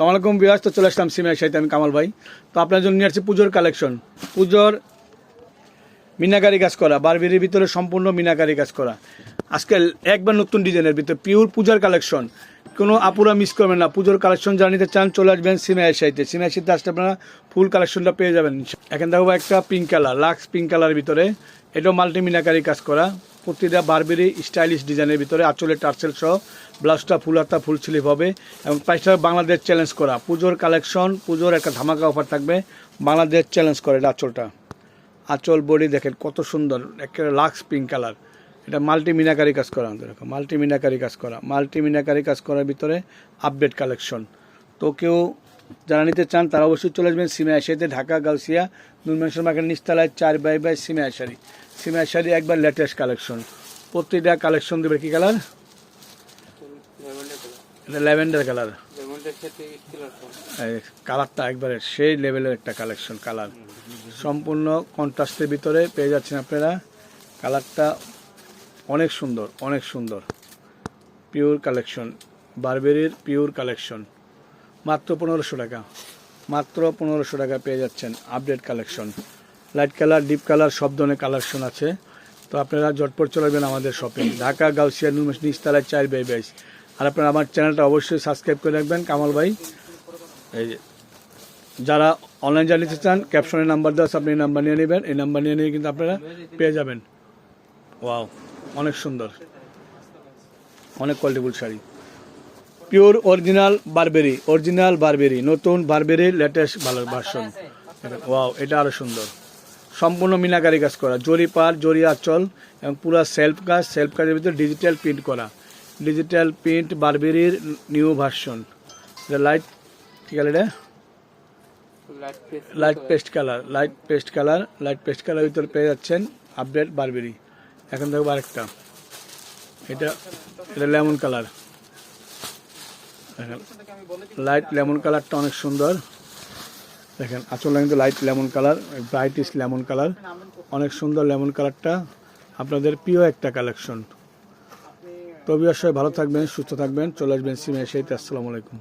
সালামালাইকুম বিয়াস তো চলে আসলাম সিমের সাথে আমি কামাল ভাই। তো আপনার জন্য নিয়ে আসছি পুজোর কালেকশন। পুজোর মিনাকারি কাজ করা, বারবিরির ভিতরে সম্পূর্ণ মিনাকারি কাজ করা। আজকে একবার নতুন ডিজাইনের ভিতরে পিওর পূজার কালেকশন। কোনো আপুরা মিস করবেন না, পুজোর কালেকশন যারা নিতে চান, চলে আসবেন সিমের সাইতে সিমের সাইতে আসলে আপনারা ফুল কালেকশনটা পেয়ে যাবেন। এখানে দেখব একটা পিঙ্ক কালার লাক্স পিঙ্ক কালারের ভিতরে। এটাও মাল্টি মিনাকারি কাজ করা। প্রতিটা বারবেরি স্টাইলিশ ডিজাইনের ভিতরে, আঁচলের টার্সেল সহ, ব্লাউজটা ফুল হাতা, ফুল স্লিভ হবে। এবং প্রাইসটা বাংলাদেশ চ্যালেঞ্জ করা। পুজোর কালেকশন পুজোর একটা ধামাকা অফার থাকবে। বাংলাদেশ চ্যালেঞ্জ করে এটা আঁচলটা। আঁচল বডি দেখেন কত সুন্দর, একেবারে লাক্স পিঙ্ক কালার এটা মাল্টি মিনাকারি কাজ করা আমাদের দেখো মাল্টি মিনাকারি কাজ করা। মাল্টি মিনাকারি কাজ করার ভিতরে আপডেট কালেকশন তো কেউ যারা নিতে চান, তারা অবশ্যই চলে আসবেন সিমে আশারিতে ঢাকা, গাউসিয়া নুনমেশন মার্কেট নিস্তালায় চার বাই বাই সিমে আশারি সিমে আশারি একবার লেটেস্ট কালেকশন প্রতিটা কালেকশন দেবে কি কালার ল্যাভেন্ডার কালার কালারটা একবারে সেই লেভেলের একটা কালেকশন কালার সম্পূর্ণ কন্ট্রাস্টের ভিতরে পেয়ে যাচ্ছেন আপনারা। কালারটা অনেক সুন্দর অনেক সুন্দর। পিওর কালেকশন বারবেরির পিওর কালেকশন মাত্র পনেরোশো টাকা, মাত্র পনেরোশো টাকা পেয়ে যাচ্ছেন update collection light colour, deep colour, সব ধরনের কালেকশন আছে। তো আপনারা জটপট চলাবেন আমাদের শপিং। ঢাকা, গাউসিয়া নুমেশ নিচতলায় চার বাই বাইশ। আর আপনারা আমার চ্যানেলটা অবশ্যই সাবস্ক্রাইব করে রাখবেন। কামাল ভাই, এই যারা অনলাইন জানিতে চান ক্যাপশনের নাম্বার দেওয়া আপনি এই নাম্বার নিয়ে নেবেন। এই নাম্বার নিয়ে নিয়ে কিন্তু আপনারা পেয়ে যাবেন। ওয়াও অনেক সুন্দর। অনেক কোয়ালিটিফুল sari. Pure original Burberry original Burberry নতুন বারবেরি লেটেস্ট ভালো ভার্সন ওয়াও এটা আরও সুন্দর। সম্পূর্ণ মিনাকারি কাজ করা। জরি পার জরি আঁচল এবং পুরো সেলফ কাজ সেলফ কাজের ভিতরে ডিজিটাল প্রিন্ট করা। ডিজিটাল প্রিন্ট বারবেরির নিউ ভার্সন লাইট ঠিক আছে এটা? Light paste colour light paste colour light paste colour ভিতরে পেয়ে যাচ্ছেন আপডেট বারবেরি এখন দেখব আরেকটা। এটা এটা লেমন কালার লাইট লেমন কালারটা অনেক সুন্দর। দেখেন আসলে কিন্তু light lemon colour bright is lemon colour অনেক সুন্দর লেমন কালারটা আপনাদের প্রিয় একটা কালেকশন তবে অবশ্যই ভালো থাকবেন, সুস্থ থাকবেন। চলে আসবেন সিমে সেই আসসালামু আলাইকুম।